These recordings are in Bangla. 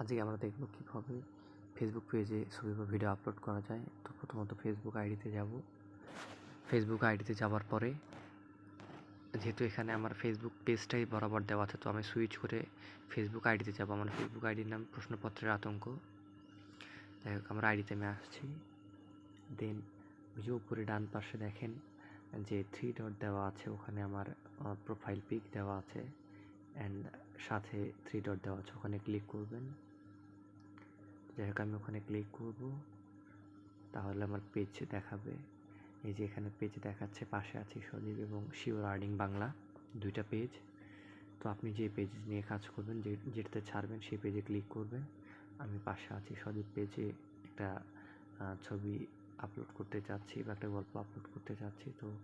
আজকে আমরা দেখব কীভাবে ফেসবুক পেজে ছবি বা ভিডিও আপলোড করা যায়। তো প্রথমত ফেসবুক আইডিতে যাব। ফেসবুক আইডিতে যাওয়ার পরে যেহেতু এখানে আমার ফেসবুক পেজটাই বরাবর দেওয়া আছে, তো আমি সুইচ করে ফেসবুক আইডিতে যাব। আমার ফেসবুক আইডির নাম প্রশ্নপত্রের আতঙ্ক। যাই হোক, আমার আইডিতে আমি আসছি। দেন ওই যে উপরে ডান পাশে দেখেন যে থ্রি ডট দেওয়া আছে, ওখানে আমার প্রোফাইল পিক দেওয়া আছে। অ্যান্ড সাথে থ্রি ডট দেওয়া আছে, ওখানে ক্লিক করবেন। যাই হোক, আমি ওখানে ক্লিক করব। তাহলে আমার পেজ দেখাবে। এই যে এখানে পেজ দেখাচ্ছে, পাশে আছে সজীব এবং শিওর আর্নিং বাংলা, দুইটা পেজ তো আপনি যে পেজ নিয়ে কাজ করবেন, যে, যেটাতে ছাড়বেন, সেই পেজে ক্লিক করবেন। আমি পাশে আছি সজীব পেজে একটা ছবি আপলোড করতে চাচ্ছি বা একটা গল্প আপলোড করতে চাচ্ছি। তো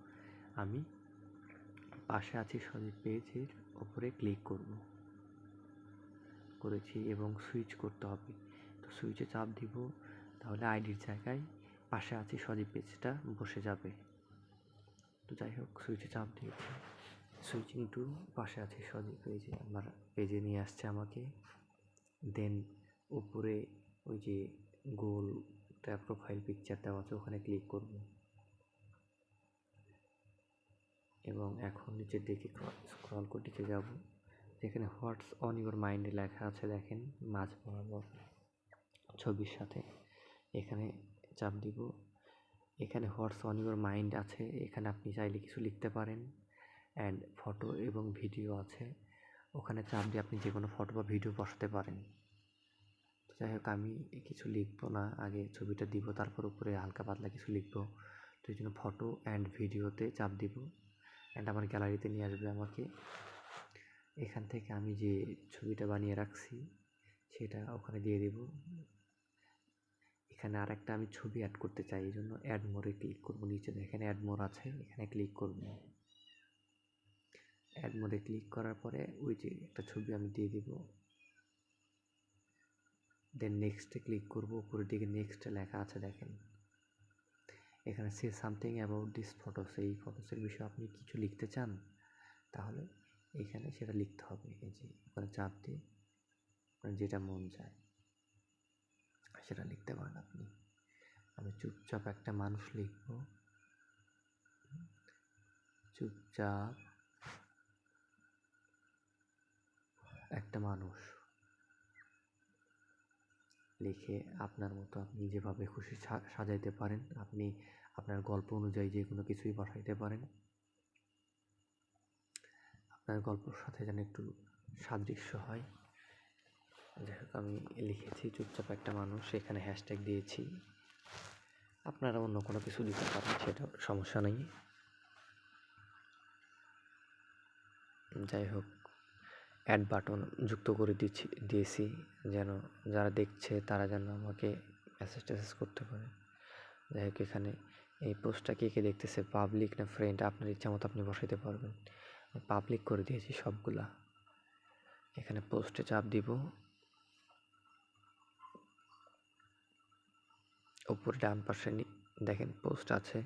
আমি পাশে আছি সজীব পেজের ওপরে ক্লিক করব। করেছি এবং সুইচ করতে হবে। সুইচে চাপ দিব, তাহলে আইডির জায়গায় পাশে আছে সজীব পেজটা, বসে যাবে। তো যাই হোক, সুইচে চাপ দিয়েছি সুইচিং টু পাশে আছে সজীব পেজে আমার পেজে নিয়ে আসছে আমাকে। দেন উপরে ওই যে গোল একটা প্রোফাইল পিকচার দেওয়া আছে, ওখানে ক্লিক করব। এবং এখন নিচের দিকে স্ক্রল করে দিকে যাব। যেখানে হোয়াটস অন ইউর মাইন্ডে লেখা আছে, দেখেন, মাঝ বরাবর। ছবির সাথে। এখানে চাপ দিব। এখানে হোয়াটস অন ইউর মাইন্ড আছে। এখানে আপনি চাইলে কিছু লিখতে পারেন। অ্যান্ড ফটো এবং ভিডিও আছে। ওখানে চাপ দিয়ে আপনি যে কোনো ফটো বা ভিডিও বসাতে পারেন। তো যাই হোক, আমি কিছু লিখব না। আগে ছবিটা দিব, তারপর উপরে হালকা পাতলা কিছু লিখব। তো এই জন্য ফটো অ্যান্ড ভিডিওতে চাপ দিব। অ্যান্ড আমার গ্যালারিতে নিয়ে আসবে আমাকে। এখান থেকে আমি যে ছবিটা বানিয়ে রাখছি, সেটা ওখানে দিয়ে দেব। এখানে আর একটা আমি ছবি অ্যাড করতে চাই, এই জন্য অ্যাড মোরে ক্লিক করব নিচে। দেখেন অ্যাড মোর আছে, এখানে ক্লিক করব। অ্যাড মোরে ক্লিক করার পরে ওই যে একটা ছবি আমি দিয়ে দিব। দেন নেক্সটে ক্লিক করব, উপরের দিকে নেক্সট লেখা আছে দেখেন। এখানে সে সামথিং অ্যাবাউট দিস ফটোস এই ফটোসের বিষয়ে আপনি কিছু লিখতে চান, তাহলে এখানে সেটা লিখতে হবে। এই যে, ওখানে চাপ দিয়ে যেটা মন চায়। সেটা লিখতে পারেন আপনি। আমি চুপচাপ একটা মানুষ লিখব। চুপচাপ একটা মানুষ লিখে আপনার মতো আপনি যেভাবে খুশি সাজাইতে পারেন, আপনি আপনার গল্প অনুযায়ী যে কোনো কিছুই বসাইতে পারেন। আপনার গল্পর সাথে যেন একটু সাদৃশ্য হয়। যাই হোক, আমি লিখেছি, চুপচাপ একটা মানুষ, এখানে হ্যাশট্যাগ দিয়েছি। আপনারা অন্য কোনো কিছু দিতে পারেন সেটা সমস্যা নেই। যাই হোক অ্যাড বাটন যুক্ত করে দিচ্ছি, দিয়েছি, যেন যারা দেখছে, তারা যেন আমাকে মেসেজ টেসেজ করতে পারে। যাই হোক, এখানে এই পোস্টটা কে কে দেখতেছে পাবলিক না ফ্রেন্ড আপনার ইচ্ছা মতো আপনি বসাইতে পারবেন। পাবলিক করে দিয়েছি সবগুলা। এখানে পোস্টে চাপ দিব। উপরে ডান পাশে দেখেন পোস্ট আছে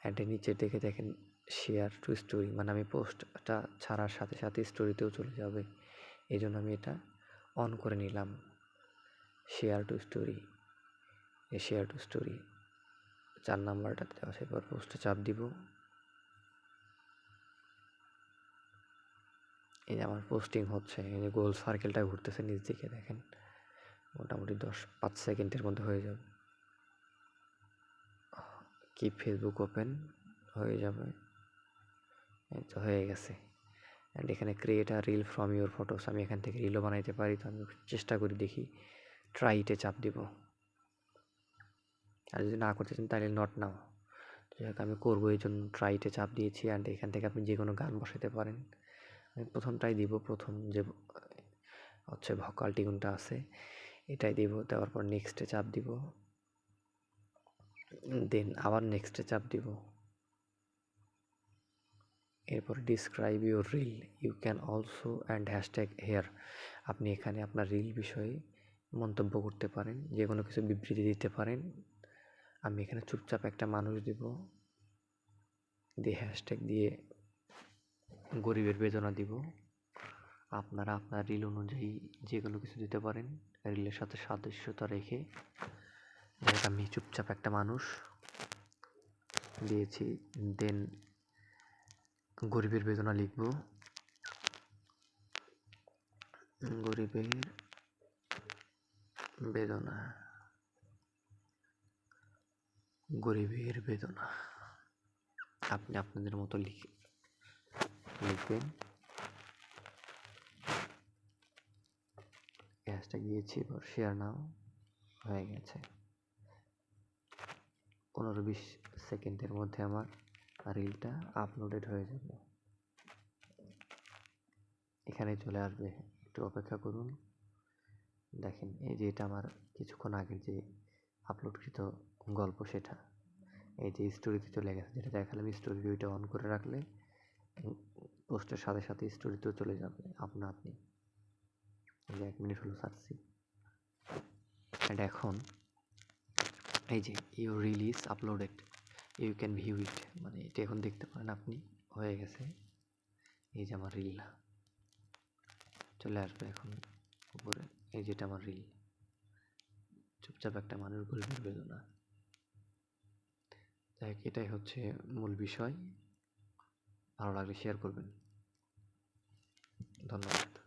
অ্যান্ডের নিচের দিকে দেখেন শেয়ার টু স্টোরি মানে আমি পোস্টটা ছাড়ার সাথে সাথে স্টোরিতেও চলে যাবে। এই জন্য আমি এটা অন করে নিলাম। Share to story share to story চার নাম্বারটাতে এবার পোস্টে চাপ দিব। এই যে আমার পোস্টিং হচ্ছে, এই যে গোল সার্কেলটা ঘুরতেছে নিচ দিকে, দেখেন। মোটামুটি দশ পাঁচ সেকেন্ডের মধ্যে হয়ে যাবে। কি ফেসবুক ওপেন হয়ে যাবে? এই তো হয়ে গেছে। অ্যান্ড এখানে create a reel from your photos আমি এখান থেকে রিলও বানাইতে পারি, তো আমি চেষ্টা করি দেখি। ট্রাইটে চাপ দিব। আর যদি না করতে চান, তাহলে নট নাও যাই হোক আমি করব, এই জন্য ট্রাইটে চাপ দিয়েছি। অ্যান্ড এখান থেকে আপনি যে কোনো গান বসাতে পারেন। আমি প্রথমটাই দিব, প্রথম যে হচ্ছে ভকাল টিউনটা আছে, এটাই দিব। দেওয়ার পর নেক্সটে চাপ দিব। দেন আবার নেক্সটে চাপ দিব। এরপর describe your reel you can also and hashtag here আপনি এখানে আপনার রিল বিষয়ে মন্তব্য করতে পারেন যে কোনো কিছু বিবৃতি দিতে পারেন। আমি এখানে চুপচাপ একটা মানুষ দিব, দিয়ে হ্যাশট্যাগ দিয়ে গরিবের বেদনা দিব। আপনারা আপনার রিল অনুযায়ী যে কোনো কিছু দিতে পারেন রিলের সাথে সাদৃশ্যতা রেখে আমি চুপচাপ একটা মানুষ। দিয়েছি, দেন গরিবের বেদনা লিখব। গরিবের বেদনা। গরিবের বেদনা। আপনি আপনাদের মতো লিখে, লিখবেন। গ্যাসটা গিয়েছি, এবার শেয়ার নাও। হয়ে গেছে। পনেরো বিশ সেকেন্ডের মধ্যে আমার রিলটা আপলোডেড হয়ে যাবে। এখানে চলে আসবে। একটু অপেক্ষা করুন। দেখেন, এই যে এটা আমার কিছুক্ষণ আগের যে আপলোডকৃত গল্প সেটা, এই যে স্টোরিতে চলে গেছে, যেটা দেখালাম স্টোরি ওইটা অন করে রাখলে পোস্টের সাথে সাথে স্টোরিতেও চলে যাবে আপনা। আপনি যে এক মিনিট হলো ছাড়ছি অ্যান্ড এখন এই যে you reels uploaded you can view it মানে এটা এখন দেখতে পারেন আপনি হয়ে গেছে। এই যে আমার রিল চলে আসবে এখন উপরে। এই যেটা আমার রিল চুপচাপ একটা মানুষ গরিবের বেদনা যাই হোক, এটাই হচ্ছে মূল বিষয়। ভালো লাগলে শেয়ার করবেন। ধন্যবাদ।